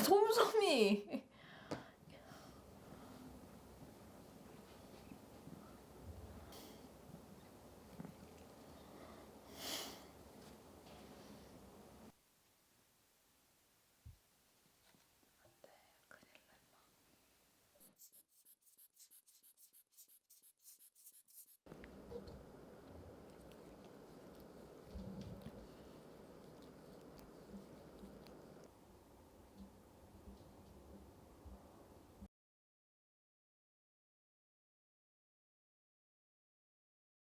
솜솜이.